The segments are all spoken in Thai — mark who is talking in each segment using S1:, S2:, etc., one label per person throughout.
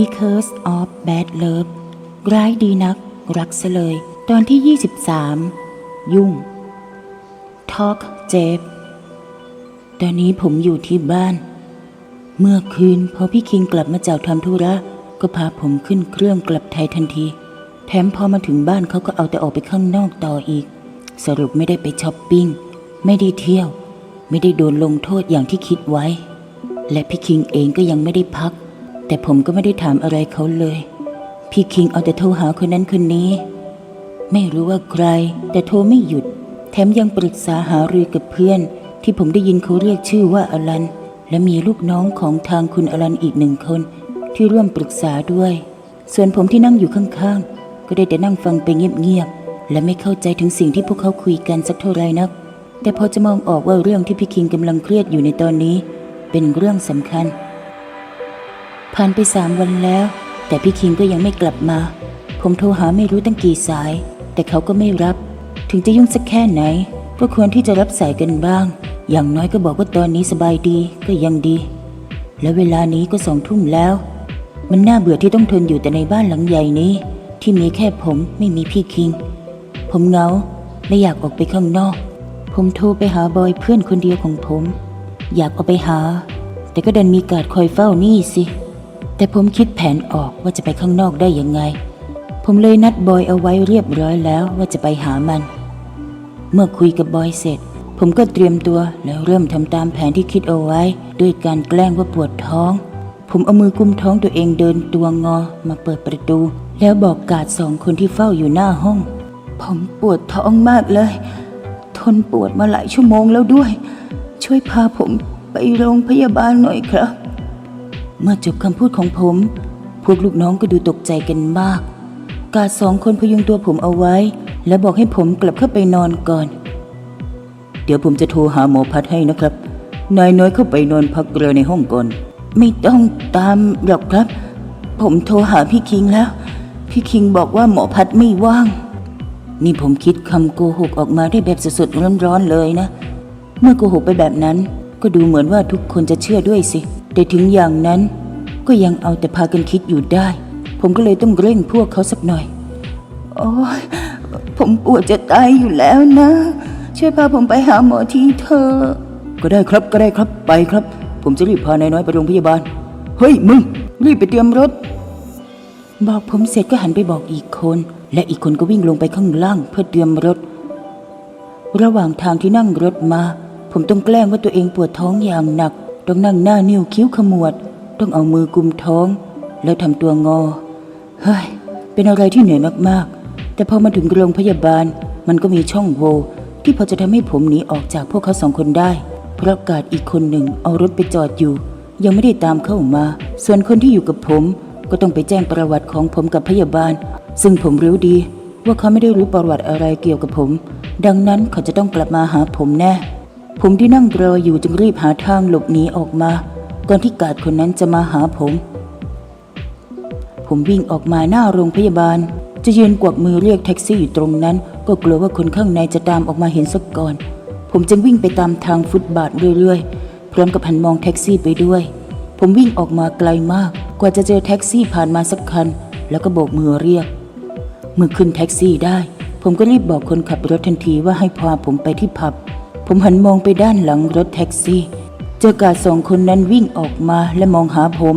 S1: Because of Bad Love ร้ายดีนัก รักซะเลย ตอนที่ 23 ยุ่ง Talk เจฟตอนนี้ผมอยู่ที่บ้าน เมื่อคืนพอพี่คิงกลับมาจากทำธุระก็พาผมขึ้นเครื่องกลับไทยทันที แถมพอมาถึงบ้านเขาก็เอาแต่ออกไปข้างนอกต่ออีก สรุปไม่ได้ไปช้อปปิ้ง ไม่ได้เที่ยว ไม่ได้โดนลงโทษอย่างที่คิดไว้ และพี่คิงเองก็ยังไม่ได้พัก แต่ผมก็ไม่ได้ถามอะไรเขาเลย พี่คิงเอาแต่โทรหาคนนั้นคนนี้ ไม่รู้ว่าใคร แต่โทรไม่หยุด แถมยังปรึกษาหารือกับเพื่อน ที่ผมได้ยินเขาเรียกชื่อว่าอลัน และมีลูกน้องของทางคุณอลันอีกหนึ่งคน ที่ร่วมปรึกษาด้วย ส่วนผมที่นั่งอยู่ข้างๆ ก็ได้แต่นั่งฟังไปเงียบๆ และไม่เข้าใจถึงสิ่งที่พวกเขาคุยกันสักเท่าไหรนัก แต่พอจะมองออกว่าเรื่องที่พี่คิงกำลังเครียดอยู่ในตอนนี้ เป็นเรื่องสำคัญ ผ่านไปสามวันแล้ว แต่พี่คิงก็ยังไม่กลับมา ผมโทรหาไม่รู้ตั้งกี่สาย แต่เขาก็ไม่รับ ถึงจะยุ่งสักแค่ไหน ก็ควรที่จะรับสายกันบ้าง อย่างน้อยก็บอกว่าตอนนี้สบายดีก็ยังดี และเวลานี้ก็สองทุ่มแล้ว มันน่าเบื่อที่ต้องทนอยู่แต่ในบ้านหลังใหญ่นี้ ที่มีแค่ผมไม่มีพี่คิง ผมเหงาและอยากออกไปข้างนอก ผมโทรไปหาบอยเพื่อนคนเดียวของผม อยากออกไปหา แต่ก็ดันมีการคอยเฝ้านี่สิ แต่ผมคิดแผนออกว่าจะไปข้างนอกได้ยังไง ผมเลยนัดบอยเอาไว้เรียบร้อยแล้วว่าจะไปหามัน เมื่อคุยกับบอยเสร็จ ผมก็เตรียมตัวแล้วเริ่มทำตามแผนที่คิดเอาไว้ ด้วยการแกล้งว่าปวดท้อง ผมเอามือกุมท้องตัวเองเดินตัวงอมาเปิดประตู แล้วบอกกาดสองคนที่เฝ้าอยู่หน้าห้อง ผมปวดท้องมากเลย ทนปวดมาหลายชั่วโมงแล้วด้วย ช่วยพาผมไปโรงพยาบาลหน่อยครับ เมื่อจบคำพูดของผม พวกลูกน้องก็ดูตกใจกันมาก กาสองคนพยุงตัวผมเอาไว้ และบอกให้ผมกลับเข้าไปนอนก่อน เดี๋ยวผมจะโทรหาหมอพัดให้นะครับ นายน้อยเข้าไปนอนพักเรือในห้องก่อน ไม่ต้องตามหรอกครับ ผมโทรหาพี่คิงแล้ว พี่คิงบอกว่าหมอพัดไม่ว่าง นี่ผมคิดคำโกหกออกมาได้แบบสดๆร้อนๆเลยนะ เมื่อโกหกไปแบบนั้นก็ดูเหมือนว่าทุกคนจะเชื่อด้วยสิ แต่ถึงอย่างนั้นก็ยังเอาแต่พากันคิดอยู่ได้ ผมก็เลยต้องเร่งพวกเขาสักหน่อย โอ้ยผมปวดจะตายอยู่แล้วนะ ช่วยพาผมไปหาหมอทีเถอะก็ได้ครับก็ได้ครับไปครับ ผมจะรีบพานายน้อยไปโรงพยาบาล เฮ้ยมึง รีบไปเตรียมรถ บอกผมเสร็จก็หันไปบอกอีกคน และอีกคนก็วิ่งลงไปข้างล่างเพื่อเตรียมรถ ระหว่างทางที่นั่งรถมา ผมต้องแกล้งว่าตัวเองปวดท้องอย่างหนัก ต้องนั่งหน้านิ้วคิ้วขมวด ต้องเอามือกุมท้อง แล้วทำตัวงอ เฮ้ย เป็นอะไรที่เหนื่อยมากๆ แต่พอมาถึงโรงพยาบาล มันก็มีช่องโหว่ที่พอจะทำให้ผมหนีออกจากพวกเขาสองคนได้ เพราะกาดอีกคนหนึ่งเอารถไปจอดอยู่ ยังไม่ได้ตามเข้ามา ส่วนคนที่อยู่กับผมก็ต้องไปแจ้งประวัติของผมกับพยาบาล ซึ่งผมรู้ดีว่าเขาไม่ได้รู้ประวัติอะไรเกี่ยวกับผม ดังนั้นเขาจะต้องกลับมาหาผมแน่ ผมที่นั่งรออยู่จึงรีบหาทางหลบหนีออกมา ก่อนที่กาดคนนั้นจะมาหาผม ผมวิ่งออกมาหน้าโรงพยาบาล จะยืนกวักมือเรียกแท็กซี่อยู่ตรงนั้น ก็กลัวว่าคนข้างในจะตามออกมาเห็นสักก่อน ผมจึงวิ่งไปตามทางฟุตบาทเรื่อยๆ พร้อมกับหันมองแท็กซี่ไปด้วย ผมวิ่งออกมาไกลมาก กว่าจะเจอแท็กซี่ผ่านมาสักคัน แล้วก็โบกมือเรียกเมื่อขึ้นแท็กซี่ได้ ผมก็รีบบอกคนขับรถทันทีว่าให้พาผมไปที่ผับ ผมหันมองไปด้านหลังรถแท็กซี่เจอกาสองคนนั้นวิ่งออกมาและมองหาผม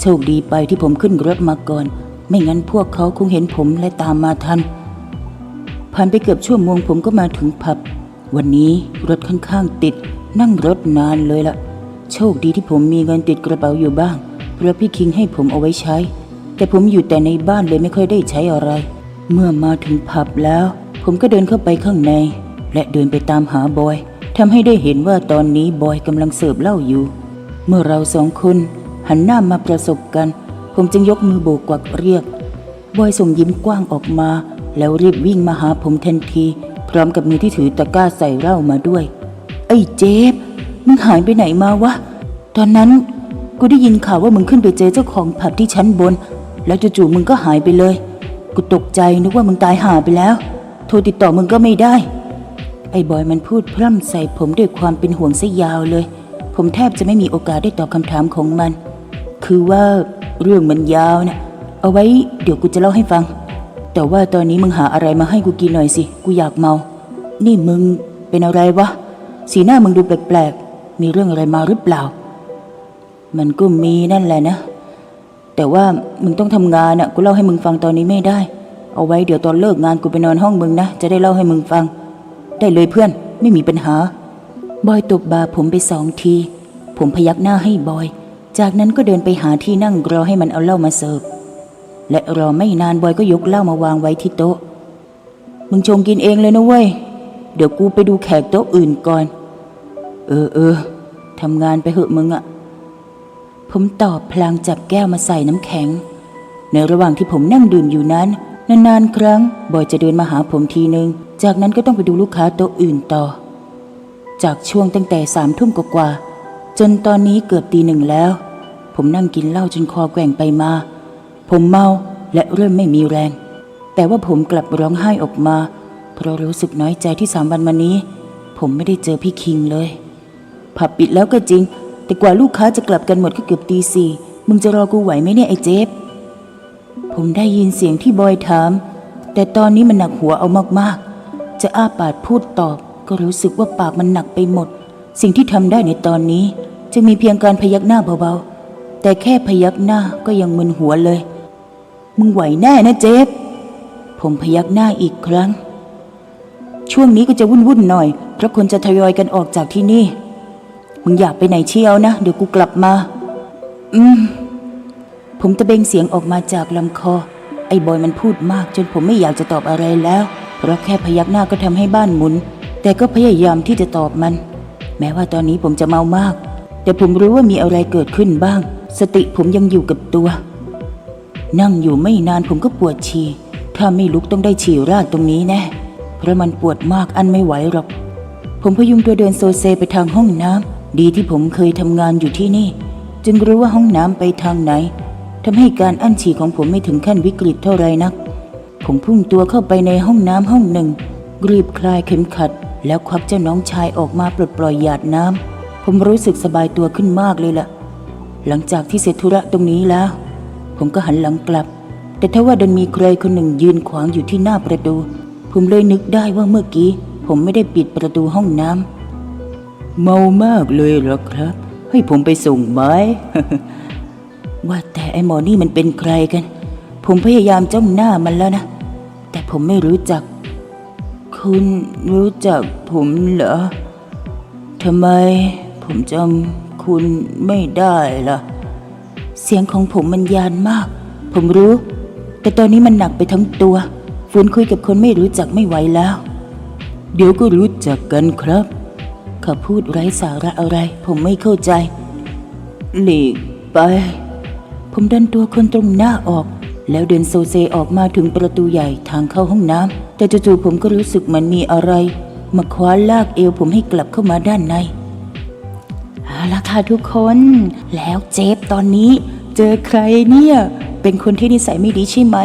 S1: โชคดีไปที่ผมขึ้นรถมาก่อน ไม่งั้นพวกเขาคงเห็นผมและตามมาทัน ผ่านไปเกือบชั่วโมงผมก็มาถึงผับ วันนี้รถค่อนข้างติด นั่งรถนานเลยละโชคดีที่ผมมีเงินติดกระเป๋าอยู่บ้าง เพราะพี่คิงให้ผมเอาไว้ใช้ แต่ผมอยู่แต่ในบ้านเลยไม่ค่อยได้ใช้อะไร เมื่อมาถึงผับแล้ว ผมก็เดินเข้าไปข้างใน และเดินไปตามหาบอยทำให้ได้เห็นว่าตอนนี้บอยกำลังเสิร์ฟเหล้าอยู่ เมื่อเราสองคนหันหน้ามาประสบกัน ผมจึงยกมือโบกกวักเรียก บอยส่งยิ้มกว้างออกมา แล้วรีบวิ่งมาหาผมทันที พร้อมกับมือที่ถือตะกร้าใส่เหล้ามาด้วย ไอ้เจฟมึงหายไปไหนมาวะ ตอนนั้นกูได้ยินข่าวว่ามึงขึ้นไปเจอเจ้าของผับที่ชั้นบน แล้วจู่ๆมึงก็หายไปเลย กูตกใจนึกว่ามึงตายหาไปแล้ว โทรติดต่อมึงก็ไม่ได้ ไอ้บอยมันพูดพร่ำใส่ผมด้วยความเป็นห่วงซะยาวเลย ผมแทบจะไม่มีโอกาสได้ตอบคำถามของมัน คือว่าเรื่องมันยาวนะเอาไว้เดี๋ยวกูจะเล่าให้ฟัง แต่ว่าตอนนี้มึงหาอะไรมาให้กูกินหน่อยสิ กูอยากเมา นี่มึงเป็นอะไรวะ สีหน้ามึงดูแปลกๆ มีเรื่องอะไรมาหรือเปล่า มันก็มีนั่นแหละนะ แต่ว่ามึงต้องทำงานนะกูเล่าให้มึงฟังตอนนี้ไม่ได้ เอาไว้เดี๋ยวตอนเลิกงานกูไปนอนห้องมึงนะ จะได้เล่าให้มึงฟัง ได้เลยเพื่อน ไม่มีปัญหา บอยตบบ่าผมไปสองที ผมพยักหน้าให้บอย จากนั้นก็เดินไปหาที่นั่งรอให้มันเอาเหล้ามาเสิร์ฟ และรอไม่นานบอยก็ยกเหล้ามาวางไว้ที่โต๊ะ มึงชงกินเองเลยนะเว้ย เดี๋ยวกูไปดูแขกโต๊ะอื่นก่อน เออเออทำงานไปเหอะมึงอะผมตอบพลางจับแก้วมาใส่น้ำแข็ง ในระหว่างที่ผมนั่งดื่มอยู่นั้น นานๆครั้งบอยจะเดินมาหาผมทีนึง จากนั้นก็ต้องไปดูลูกค้าโต๊ะอื่นต่อ จากช่วงตั้งแต่สามทุ่มกว่าจนตอนนี้เกือบตีหนึ่งแล้ว ผมนั่งกินเหล้าจนคอแกว่งไปมา ผมเมาและเริ่มไม่มีแรง แต่ว่าผมกลับร้องไห้ออกมา เพราะรู้สึกน้อยใจที่สามวันมานี้ ผมไม่ได้เจอพี่คิงเลย ผับปิดแล้วก็จริง แต่กว่าลูกค้าจะกลับกันหมดก็เกือบตีสี่มึงจะรอกูไหวไหมเนี่ยไอ้เจฟ ผมได้ยินเสียงที่บอยถาม แต่ตอนนี้มันหนักหัวเอามากๆ จะอ้าปากพูดตอบ ก็รู้สึกว่าปากมันหนักไปหมด สิ่งที่ทำได้ในตอนนี้ จะมีเพียงการพยักหน้าเบาๆ แต่แค่พยักหน้าก็ยังมึนหัวเลย มึงไหวแน่นะเจฟผมพยักหน้าอีกครั้ง ช่วงนี้ก็จะวุ่นๆหน่อย เพราะคนจะทยอยกันออกจากที่นี่ มึงอยากไปไหนเชียวนะ เดี๋ยวกูกลับมา อืม ผมตะเบงเสียงออกมาจากลำคอ ไอ้บอยมันพูดมากจนผมไม่อยากจะตอบอะไรแล้ว เพราะแค่พยักหน้าก็ทำให้บ้านหมุน แต่ก็พยายามที่จะตอบมัน แม้ว่าตอนนี้ผมจะเมามาก แต่ผมรู้ว่ามีอะไรเกิดขึ้นบ้าง สติผมยังอยู่กับตัว นั่งอยู่ไม่นานผมก็ปวดฉี่ถ้าไม่ลุกต้องได้ฉี่ราดตรงนี้แน่เพราะมันปวดมากอันไม่ไหวหรอก ผมพยุงตัวเดินโซเซไปทางห้องน้ำดีที่ผมเคยทำงานอยู่ที่นี่ จึงรู้ว่าห้องน้ำไปทางไหน ทำให้การอั้นฉี่ของผมไม่ถึงขั้นวิกฤตเท่าไรนัก ผมพุ่งตัวเข้าไปในห้องน้ำห้องหนึ่ง รีบคลายเข็มขัด แล้วควักเจ้าน้องชายออกมาปลดปล่อยหยาดน้ำ ผมรู้สึกสบายตัวขึ้นมากเลยล่ะ หลังจากที่เสร็จธุระตรงนี้แล้ว ผมก็หันหลังกลับ แต่ถ้าว่าดันมีใครคนหนึ่งยืนขวางอยู่ที่หน้าประตู ผมเลยนึกได้ว่าเมื่อกี้ ผมไม่ได้ปิดประตูห้องน้ำเมามากเลยเหรอครับ ให้ผมไปส่งไหม ว่าแต่ไอ้หมอนี่มันเป็นใครกัน ผมพยายามจ้องหน้ามันแล้วนะ แต่ผมไม่รู้จัก คุณรู้จักผมเหรอทำไมผมจำคุณไม่ได้ล่ะ เสียงของผมมันยานมาก ผมรู้ แต่ตอนนี้มันหนักไปทั้งตัวฝืนคุยกับคนไม่รู้จักไม่ไหวแล้ว เดี๋ยวก็รู้จักกันครับเขาพูดไร้สาระอะไร ผมไม่เข้าใจ หลีกไป ผมดันตัวคนตรงหน้าออก แล้วเดินโซเซออกมาถึงประตูใหญ่ทางเข้าห้องน้ำแต่จู่ๆผมก็รู้สึกเหมันมีอะไร มาคว้าลากเอวผมให้กลับเข้ามาด้านในเอาละค่ะทุกคน แล้วเจฟตอนนี้ เจอใครเนี่ย เป็นคนที่นิสัยไม่ดีใช่ไหม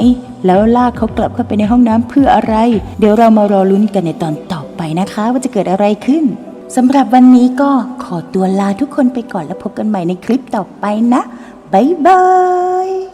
S1: แล้วลากเขากลับเข้าไปในห้องน้ำเพื่ออะไร เดี๋ยวเรามารอลุ้นกันในตอนต่อไปนะคะ ว่าจะเกิดอะไรขึ้นสำหรับวันนี้ก็ขอตัวลาทุกคนไปก่อนแล้วพบกันใหม่ในคลิปต่อไปนะ Bye-bye!